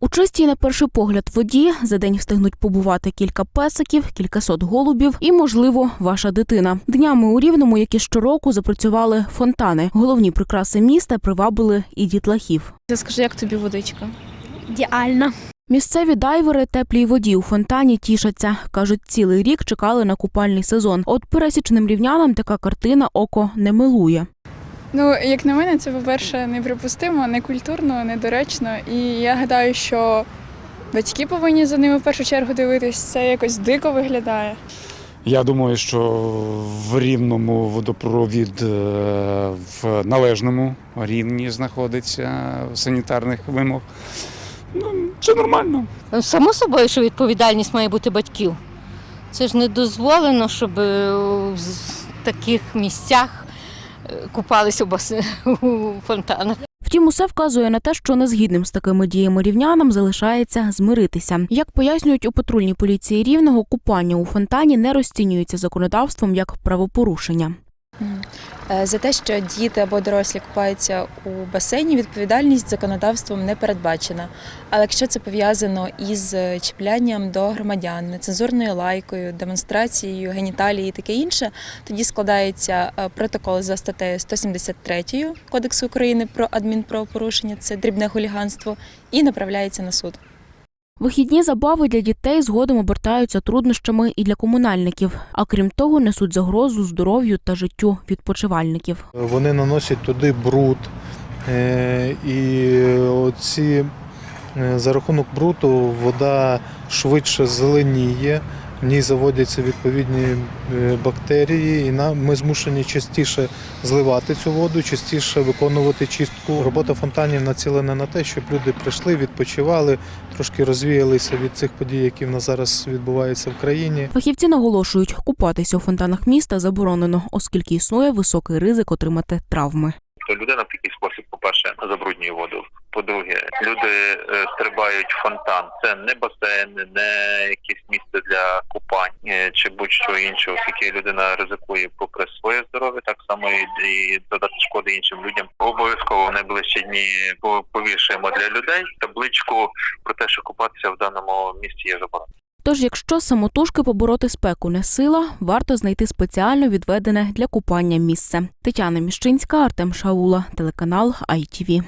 У чистій на перший погляд воді за день встигнуть побувати кілька песиків, кількасот голубів і, можливо, ваша дитина. Днями у рівному, як і щороку, запрацювали фонтани. Головні прикраси міста привабили і дітлахів. Скажи, як тобі водичка? Ідеально. Місцеві дайвери теплій воді у фонтані тішаться. кажуть, цілий рік чекали на купальний сезон. От пересічним рівнянам така картина око не милує. Ну, як на мене, це, по-перше, неприпустимо, некультурно, недоречно. І я гадаю, що батьки повинні за ними в першу чергу дивитись. Це якось дико виглядає. Я думаю, що в рівному водопровід е, в належному рівні знаходиться санітарних вимог. Ну, це нормально. Само собою, що відповідальність має бути батьків. Це ж не дозволено, щоб е, в таких місцях купалися у, басе- у фонтанах. Втім, усе вказує на те, що незгідним з такими діями рівнянам залишається змиритися. Як пояснюють у патрульній поліції рівного, купання у фонтані не розцінюється законодавством як правопорушення. Е, За те, що діти або дорослі купаються у басейні, відповідальність законодавством не передбачена. Але якщо це пов'язано із чіплянням до громадян, нецензурною лайкою, демонстрацією, геніталії і таке інше, тоді складається е, протокол за статтею 173 Кодексу України про адмінправопорушення, це дрібне хуліганство, і направляється на суд. Вихідні забави для дітей згодом обертаються труднощами і для комунальників, а крім того, несуть загрозу здоров'ю та життю відпочивальників. Вони наносять туди бруд. е, І оці, е, за рахунок бруду вода швидше зеленіє, в ній заводяться відповідні е, бактерії, і нам ми змушені частіше зливати цю воду, частіше виконувати чистку. Робота фонтанів націлена на те, щоб люди прийшли, відпочивали, трошки розвіялися від цих подій, які в нас зараз відбуваються в країні. Фахівці наголошують, купатися у фонтанах міста заборонено, оскільки існує високий ризик отримати травми. то людина в такий спосіб, по-перше, забруднює воду. По-друге, люди е, стрибають в фонтан. Це не басейн, не якесь місце для купань е, чи будь-що інше, оскільки людина ризикує попри своє здоров'я, так само і, додати шкоди іншим людям. Обов'язково в найближчі дні по- повішаємо для людей табличку про те, що купатися в даному місці є заборонено. Тож, якщо самотужки побороти спеку не сила, варто знайти спеціально відведене для купання місце. Тетяна Міщинська, Артем Шаула, телеканал ITV.